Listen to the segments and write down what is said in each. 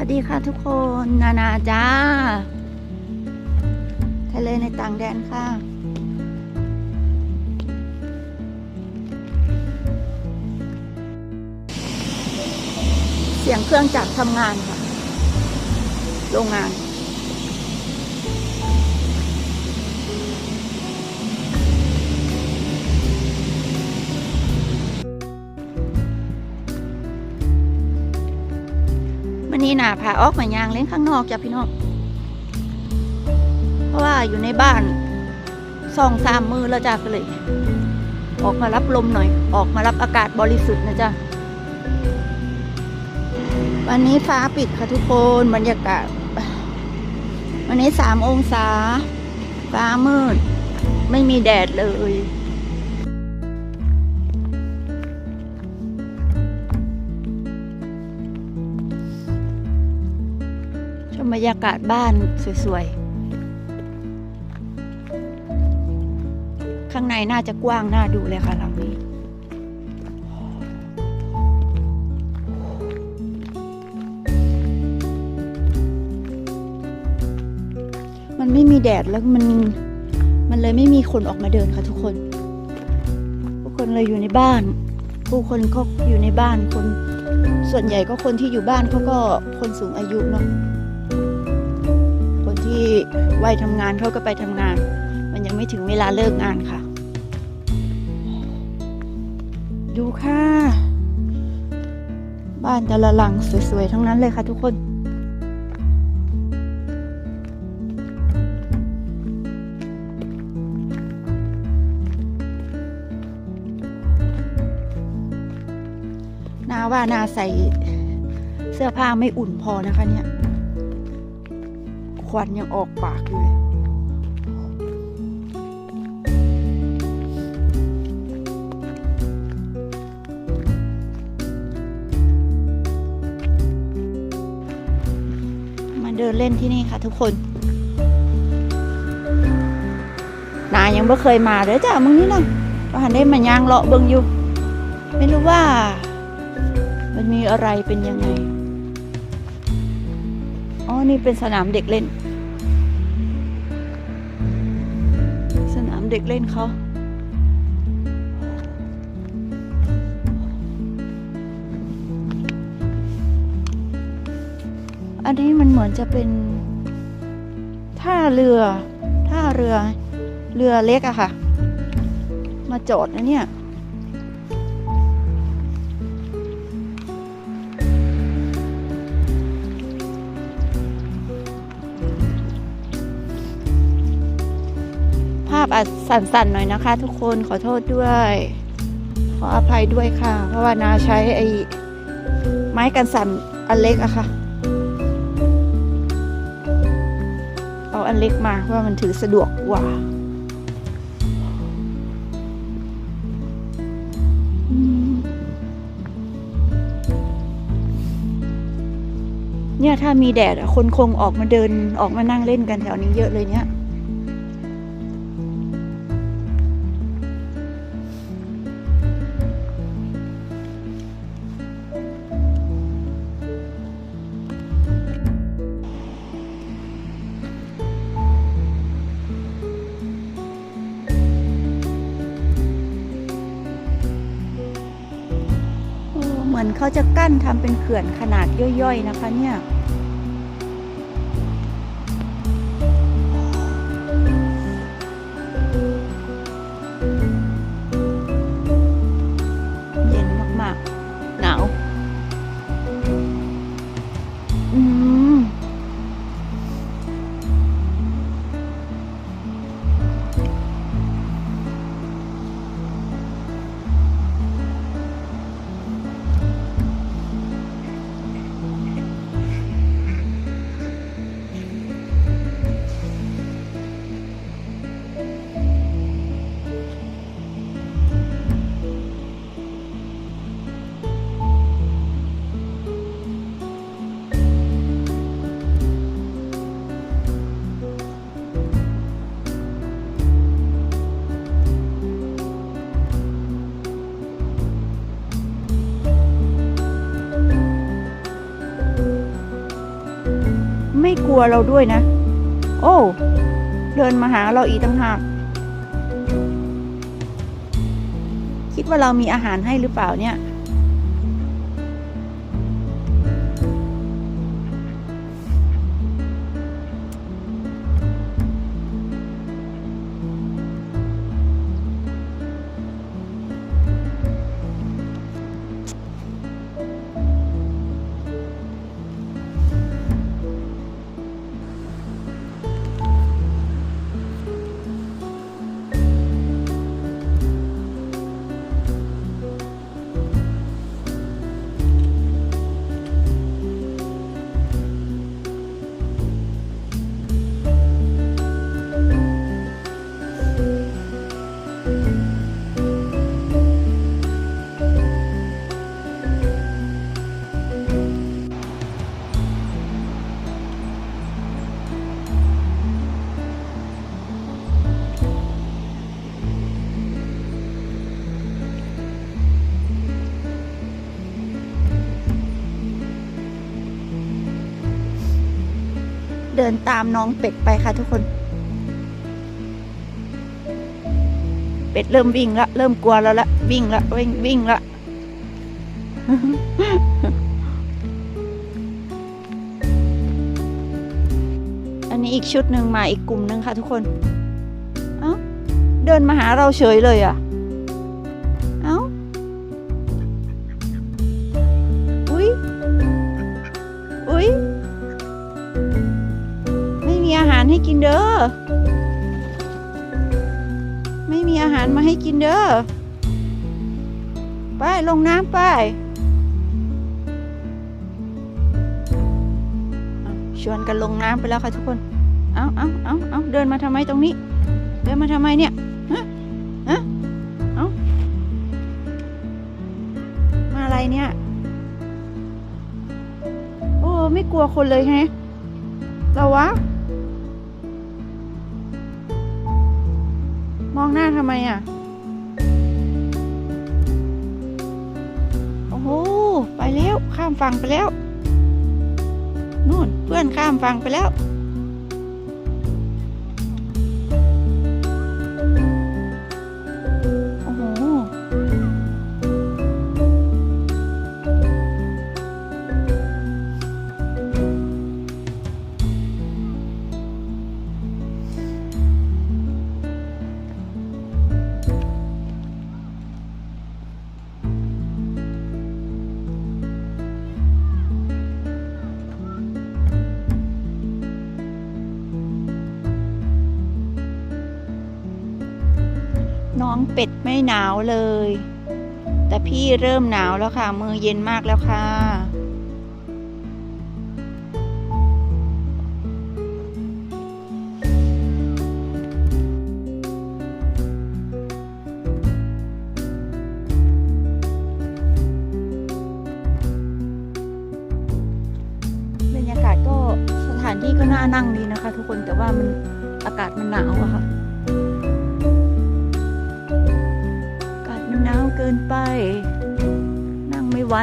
วัสดีค่ะทุกคนนานาจ้าทะเลในต่างแดนค่ะ เสียงเครื่องจักรทำงานค่ะ โรงงาน นี้นาพาออกมายางเล่นข้างนอกจ้ะพี่น้อง เพราะว่าอยู่ในบ้านสองสามมือแล้วจ้ะก็เลย ออกมารับลมหน่อย ออกมารับอากาศบริสุทธิ์นะจ๊ะวันนี้ฟ้าปิดค่ะทุกคนบรรยากาศ วันนี้สามองศา ฟ้ามืด ไม่มีแดดเลย บรรยากาศบ้านสวยๆ ข้างในน่าจะกว้างน่าดูเลยค่ะหลังนี้ มันไม่มีแดดแล้วมันมันเลยไม่มีคนออกมาเดินค่ะทุกคนทุกคนเลยอยู่ในบ้าน ผู้คนก็อยู่ในบ้านคนส่วนใหญ่ก็คนที่อยู่บ้านเขาก็คนสูงอายุเนาะ ที่วัยทำงานเขาก็ไปทำงาน มันยังไม่ถึงเวลาเลิกงานค่ะ ดูค่ะ บ้านแต่ละหลังสวยๆ ทั้งนั้นเลยค่ะทุกคนนาว่านาใส่เสื้อผ้าไม่อุ่นพอนะคะเนี่ย ควันยังออกปากอยู่เลยมาเดินเล่นที่นี่ค่ะทุกคน นายังไม่เคยมาเลยจ้ะมึงนี่นะก็หันได้มายางเลาะเบิงอยู่ ไม่รู้ว่า มันมีอะไรเป็นยังไง อ๋อ นี่เป็นสนามเด็กเล่น เด็กเล่นเขาอันนี้มันเหมือนจะเป็นท่าเรือท่าเรือเรือเล็กอะค่ะ มาจอดนะเนี่ย พอาจสั่นๆหน่อยนะคะ ทุกคนขอโทษด้วย ขออภัยด้วยค่ะ เพราะว่านาใช้ไอ้ไม้กันสั่นอันเล็กอะค่ะ เอาอันเล็กมาเพราะว่ามันถือสะดวกกว่าเนี่ยถ้ามีแดดคนคงออกมาเดินออกมานั่งเล่นกันแถวนี้เยอะเลยเนี่ย นทำเป็นเขื่อนขนาดย่อยๆนะคะเนี่ย ไม่กลัวเราด้วยนะ โอ้เดินมาหาเราอีกต่างหากคิดว่าเรามีอาหารให้หรือเปล่าเนี่ย นตามน้องเป็ดไปค่ะทุกคน เป็ดเริ่มวิ่งละเริ่มกลัวแล้วละวิ่งละวิ่งวิ่งละอันนี้อีกชุดหนึ่งมาอีกกลุ่มหนึ่งค่ะทุกคน เอ้าเดินมาหาเราเฉยเลยอะารมาให้กินเด้อ ไปลงน้ำไปชวนกันลงน้ำไปแล้วค่ะทุกคน เอาเอาเอาเอาเดินมาทำไมตรงนี้ เดินมาทำไมเนี่ย ฮะ ฮะ เอามาอะไรเนี่ย โอ้ ไม่กลัวคนเลยแฮะเราวะ องหน้าทำไมอะ โอ้โห ไปแล้ว ข้ามฝั่งไปแล้ว นู่น เพื่อนข้ามฝั่งไปแล้ว หนาวเลย แต่พี่เริ่มหนาวแล้วค่ะ มือเย็นมากแล้วค่ะ บรรยากาศก็สถานที่ก็น่านั่งดีนะคะ ทุกคนแต่ว่ามันอากาศมันหนาวอะค่ะ เกินไป นั่งไม่ไหว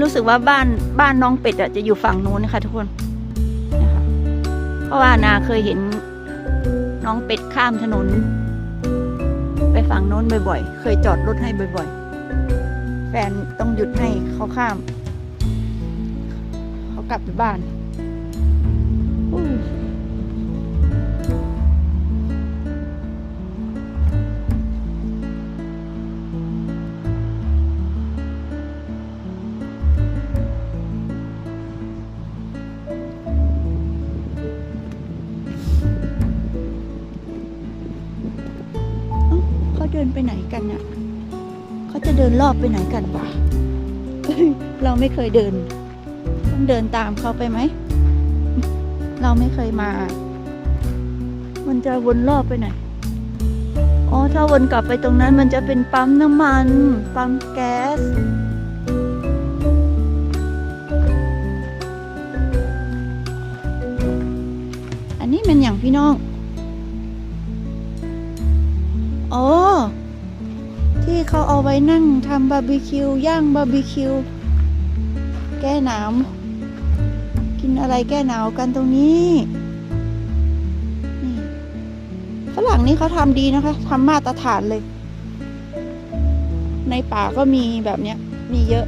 รู้สึกว่าบ้านบ้านน้องเป็ดอะจะอยู่ฝั่งนู้นนะคะทุกคนนะคะเพราะว่านาเคยเห็นน้องเป็ดข้ามถนน ไปฝั่งโน้นบ่อยๆ เคยจอดรถให้บ่อยๆ แฟนต้องหยุดให้เขาข้าม เขากลับไปบ้าน นไปไหนกันน่ะเขาจะเดินรอบไปไหนกันวะเราไม่เคยเดิน ต้องเดินตามเขาไปไหม เราไม่เคยมา มันจะวนรอบไปไหน อ๋อ ถ้าวนกลับไปตรงนั้น มันจะเป็นปั๊มน้ำมัน ปั๊มแก๊สอันนี้มันอย่างพี่น้อง อ๋อ ที่เขาเอาไว้นั่งทำบาร์บีคิวย่างบาร์บีคิว แก้หนาวกินอะไรแก้หนาวกันตรงนี้นี่ฝรั่งนี่เขาทำดีนะคะทำมาตรฐานเลย ในป่าก็มีแบบเนี้ยมีเยอะ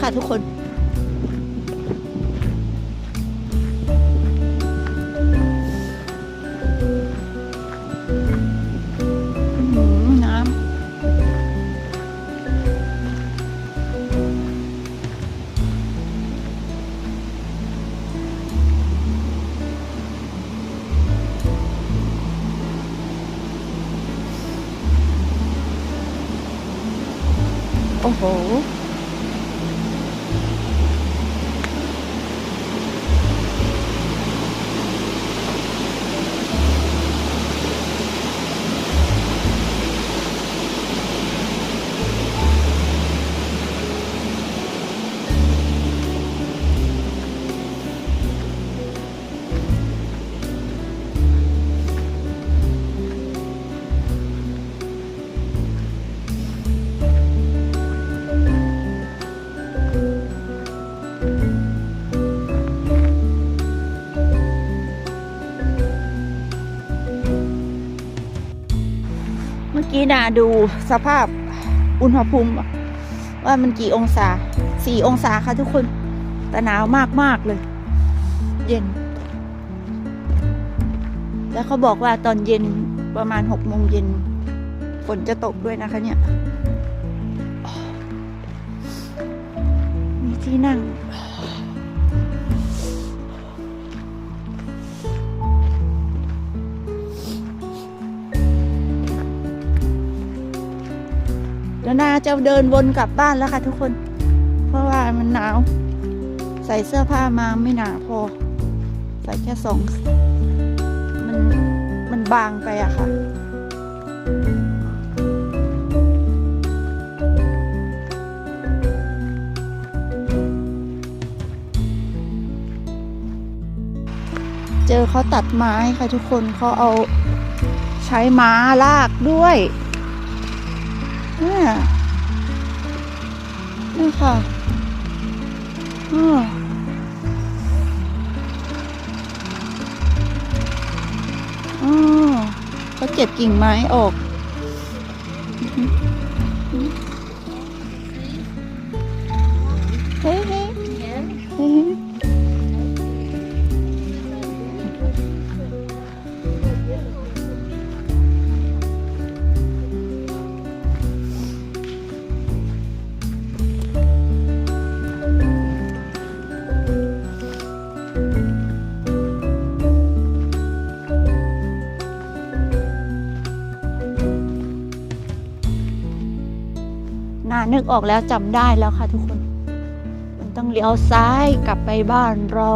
ค่ะทุกคน นาดูสภาพอุณหภูมิ ว่ามันกี่องศาสี่องศาค่ะทุกคนแต่หนาวมากมาก ๆ เลย เย็น แล้วเขาบอกว่าตอนเย็นประมาณหกโมงเย็นฝนจะตกด้วยนะคะเนี่ย มีที่นั่ง นาจะเดินวนกลับบ้านแล้วค่ะทุกคน เพราะว่ามันหนาว ใส่เสื้อผ้ามาไม่หนาพอ ใส่แค่สอง มันมันบางไปอะค่ะเจอเขาตัดไม้ค่ะทุกคนเขาเอาใช้ม้าลากด้วยเนี่ย ค่ะอืออือเขาเก็บกิ่งไม้ออก นานึกออกแล้วจำได้แล้วค่ะทุกคน มันต้องเลี้ยวซ้ายกลับไปบ้านเรา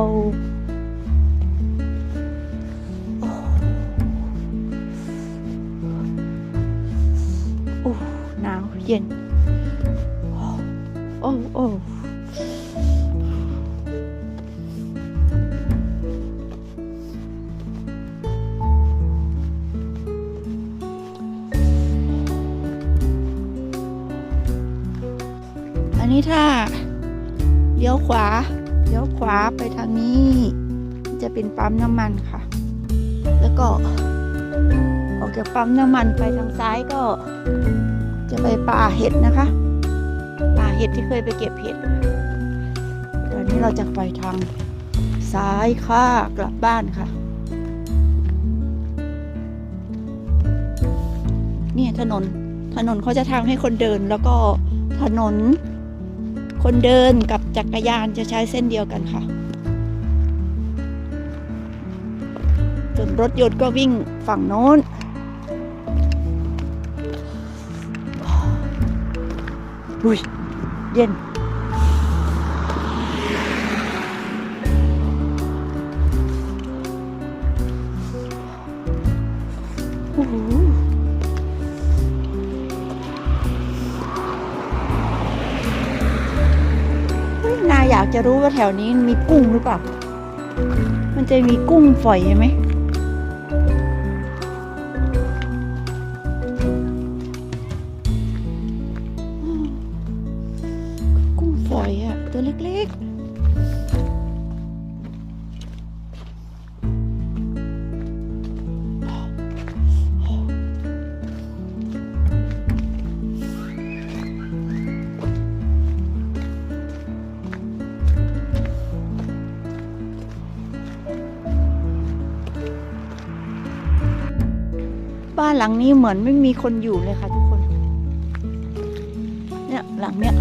โอ้หนาวเย็น โอ้โอ้ ถ้าเลี้ยวขวาเลี้ยวขวาไปทางนี้ จะเป็นปั๊มน้ำมันค่ะ แล้วก็ออกจากปั๊มน้ำมันไปทางซ้ายก็ จะไปป่าเห็ดนะคะป่าเห็ดที่เคยไปเก็บเห็ดตอนนี้เราจะไปทางซ้ายค่ะกลับบ้านค่ะเนี่ยถนนถนนเขาจะทางให้คนเดินแล้วก็ถนน คนเดินกับจักรยานจะใช้เส้นเดียวกันค่ะ ส่วนรถยนต์ก็วิ่งฝั่งโน้น อุ้ย เย็นโอ้โห อยากจะรู้ว่าแถวนี้มีกุ้งหรือเปล่า มันจะมีกุ้งฝอยไหม บ้านหลังนี้เหมือนไม่มีคนอยู่เลยค่ะทุกคน เนี่ยหลังเนี้ย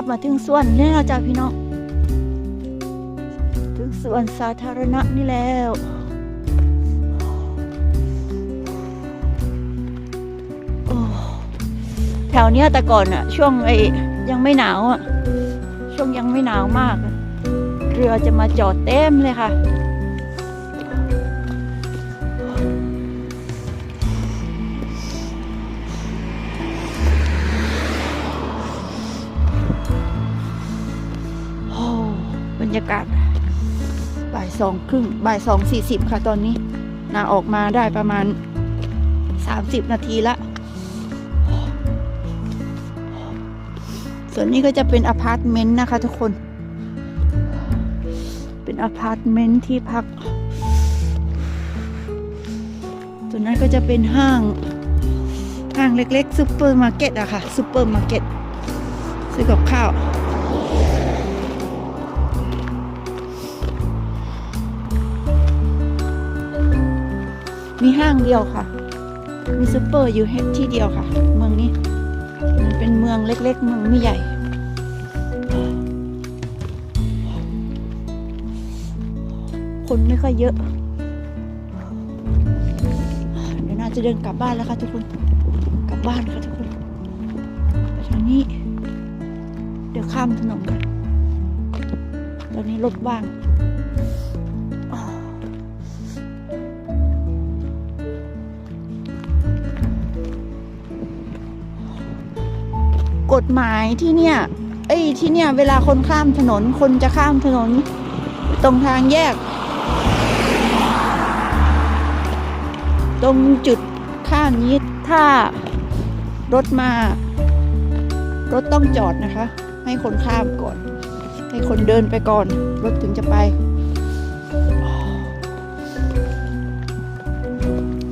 บมาถึงสวนนี่แล้วจ้าพี่น้องถึงสวนสาธารณะนี่แล้วโอ้แถวเนี้ยแต่ก่อนอะช่วงไอ้ยังไม่หนาวอะช่วงยังไม่หนาวมาก เรือจะมาจอดเต็มเลยค่ะ รรยากาศบ่ายสองครึ่งบ่ายสองสี่สิบค่ะตอนนี้นาออกมาได้ประมาณสามสิบนาทีละ ส่วนนี้ก็จะเป็นอพาร์ตเมนต์นะคะทุกคน เป็นอพาร์ตเมนต์ที่พักส่วนนั้นก็จะเป็นห้างห้างเล็กๆซูเปอร์มาร์เก็ตอะค่ะซูเปอร์มาร์เก็ตซื้อกับข้าว มีห้างเดียวค่ะ มีซูเปอร์อยู่แค่ที่เดียวค่ะ เมืองนี้มันเป็นเมืองเล็ก ๆ เมืองไม่ใหญ่คนไม่ค่อยเยอะ เดี๋ยวน่าจะเดินกลับบ้านแล้วค่ะทุกคน กลับบ้านค่ะทุกคนไปทางนี้ เดี๋ยวข้ามถนนกัน ตอนนี้รถว่าง กฎหมายที่เนี่ย เอ้ยที่เนี่ย เวลาคนข้ามถนนคนจะข้ามถนน ตรงทางแยก ตรงจุดข้ามนี้ถ้ารถมา รถต้องจอดนะคะ ให้คนข้ามก่อน ให้คนเดินไปก่อน รถถึงจะไป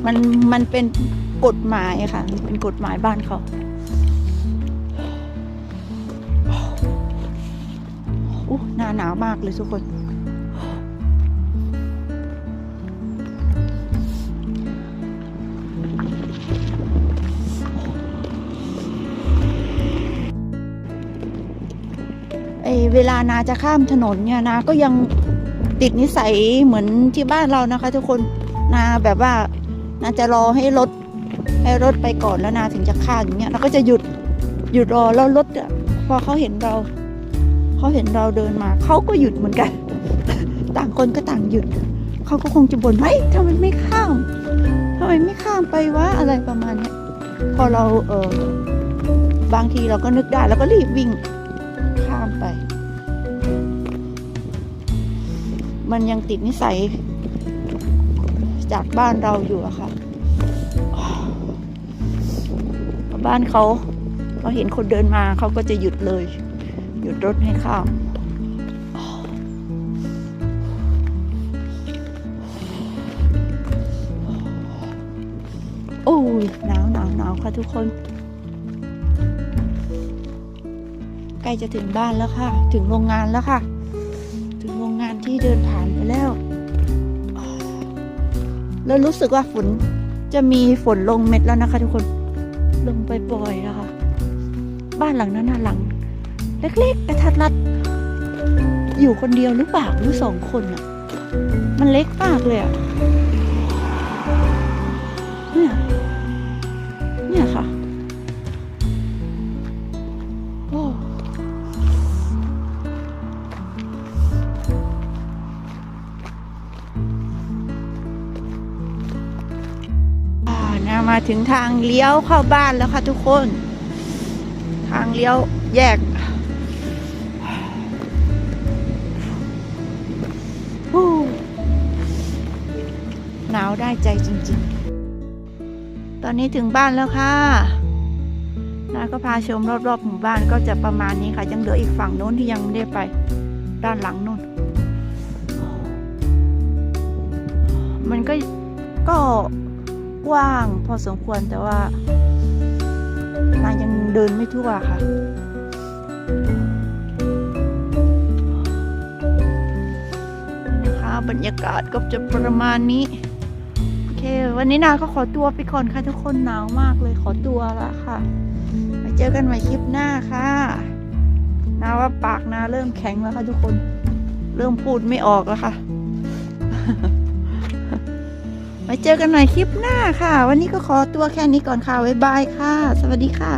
มันมันเป็นกฎหมายค่ะ เป็นกฎหมายบ้านเขา หน้าหนาวมากเลยทุกคน เอเวลานาจะข้ามถนนเนี่ยนาก็ยังติดนิสัยเหมือนที่บ้านเรานะคะ ทุกคนนาแบบว่านาจะรอให้รถให้รถไปก่อนแล้วนาถึงจะข้ามอย่างเงี้ยเราก็จะหยุดหยุดรอแล้วรถอะพอเขาเห็นเรา เขาเห็นเราเดินมาเขาก็หยุดเหมือนกัน ต่างคนก็ต่างหยุดเขาก็คงจะบ่นว่าทำไมไม่ข้ามทำไมไม่ข้ามไปวะอะไรประมาณนี้พอเราเออบางทีเราก็นึกได้แล้วก็รีบวิ่งข้ามไป มันยังติดนิสัย จากบ้านเราอยู่อะค่ะ บ้านเขาเขาเห็นคนเดินมาเขาก็จะหยุดเลย หยุดรถให้ข้ามโอ้ยหนาวหนาวหนาวค่ะทุกคน ใกล้จะถึงบ้านแล้วค่ะ ถึงโรงงานแล้วค่ะ ถึงโรงงานที่เดินผ่านไปแล้ว แล้วรู้สึกว่าฝนจะมีฝนลงเม็ดแล้วนะคะ ทุกคนลงไปปล่อยๆนะคะบ้านหลังนั้นหลัง เล็กๆกระทัดรัด อยู่คนเดียวหรือเปล่าหรือสองคนอะ มันเล็กมากเลยอะเนี่ยเนี่ยค่ะโอ้อ่านะมาถึงทางเลี้ยวเข้าบ้านแล้วค่ะทุกคน ทางเลี้ยวแยก นี้ถึงบ้านแล้วค่ะนาก็พาชมรอบๆหมู่บ้านก็จะประมาณนี้ค่ะ ยังเหลืออีกฝั่งโน้นที่ยังไม่ได้ไปด้านหลังนู่น มันก็ก็กว้างพอสมควรแต่ว่านายังเดินไม่ทั่วค่ะนะคะบรรยากาศก็จะประมาณนี้ เค วันนี้นาก็ขอตัวไปก่อนค่ะทุกคนหนาวมากเลยขอตัวละค่ะมาเจอกันใหม่คลิปหน้าค่ะนาว่าปากนาเริ่มแข็งแล้วค่ะทุกคน เริ่มพูดไม่ออกแล้วค่ะ มาเจอกันใหม่คลิปหน้าค่ะ วันนี้ก็ขอตัวแค่นี้ก่อนค่ะบ๊ายบายค่ะ สวัสดีค่ะ